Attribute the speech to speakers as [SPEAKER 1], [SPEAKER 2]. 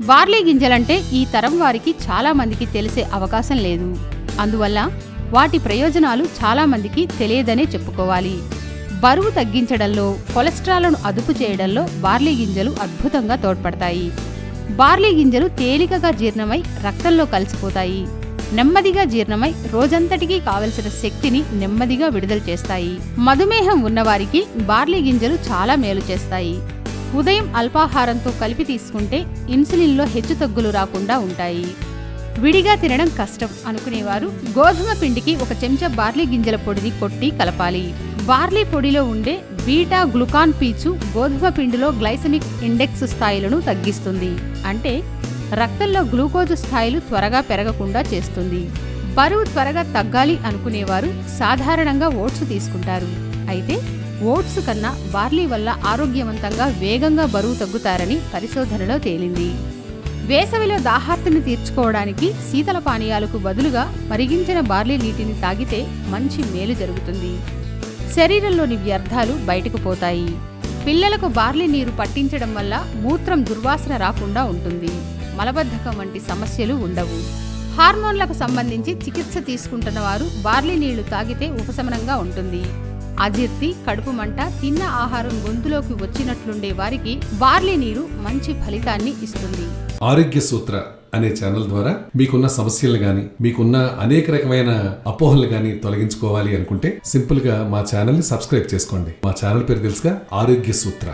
[SPEAKER 1] Barley గింజలంటే ఈ తరం వారికి చాలా మందికి తెలిసే అవకాశం లేదు. అందువల్ల వాటి ప్రయోజనాలు చాలా మందికి తెలియదనే చెప్పుకోవాలి. బరువు తగ్గించడంలో కొలెస్ట్రాల్ను అదుపు చేయడంలో బార్లీ గింజలు అద్భుతంగా తోడ్పడతాయి. బార్లీ గింజలు తేలికగా జీర్ణమై రక్తంలో కలిసిపోతాయి. నెమ్మదిగా జీర్ణమై రోజంతటికీ కావలసిన శక్తిని నెమ్మదిగా విడుదల చేస్తాయి. మధుమేహం ఉన్నవారికి బార్లీ గింజలు చాలా మేలు చేస్తాయి. ఉదయం అల్పాహారంతో కలిపి తీసుకుంటే ఇన్సులిన్లో హెచ్చుతగ్గులు రాకుండా ఉంటాయి. విడిగా తినడం కష్టం అనుకునేవారు గోధుమ పిండికి ఒక చెంచా బార్లీ గింజల పొడిని కొట్టి కలపాలి. బార్లీ పొడిలో ఉండే బీటా గ్లూకాన్ పీచు గోధుమ పిండిలో గ్లైసమిక్ ఇండెక్స్ స్థాయిలను తగ్గిస్తుంది. అంటే రక్తంలో గ్లూకోజ్ స్థాయిలు త్వరగా పెరగకుండా చేస్తుంది. బరువు త్వరగా తగ్గాలి అనుకునేవారు సాధారణంగా ఓట్స్ తీసుకుంటారు. అయితే ఓట్స్ కన్నా బార్లీ వల్ల ఆరోగ్యవంతంగా వేగంగా బరువు తగ్గుతారని పరిశోధనలో తేలింది. వేసవిలో దాహార్తిని తీర్చుకోవడానికి శీతల పానీయాలకు బదులుగా మరిగించిన బార్లీ నీటిని తాగితే మంచి మేలు జరుగుతుంది. శరీరంలోని వ్యర్థాలు బయటకు పోతాయి. పిల్లలకు బార్లీ నీరు పట్టించడం వల్ల మూత్రం దుర్వాసన రాకుండా ఉంటుంది. మలబద్ధకం వంటి సమస్యలు ఉండవు. హార్మోన్లకు సంబంధించి చికిత్స తీసుకుంటున్న వారు బార్లీ నీళ్ళు తాగితే ఉపశమనంగా ఉంటుంది. అజీర్తి కడుపు మంట తిన్న ఆహారం గొంతులోకి వచ్చినట్లుండే వారికి బార్లీ నీరు మంచి ఫలితాన్ని ఇస్తుంది.
[SPEAKER 2] ఆరోగ్య సూత్ర అనే ఛానల్ ద్వారా మీకున్న సమస్యలు గాని మీకున్న అనేక రకమైన అపోహలు గాని తొలగించుకోవాలి అనుకుంటే సింపుల్గా మా ఛానల్ని సబ్స్క్రైబ్ చేసుకోండి. మా ఛానల్ పేరు తెలుసుగా ఆరోగ్య సూత్ర.